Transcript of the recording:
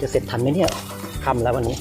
จะเสร็จทันไหมเนี่ยทำแล้ววันนี้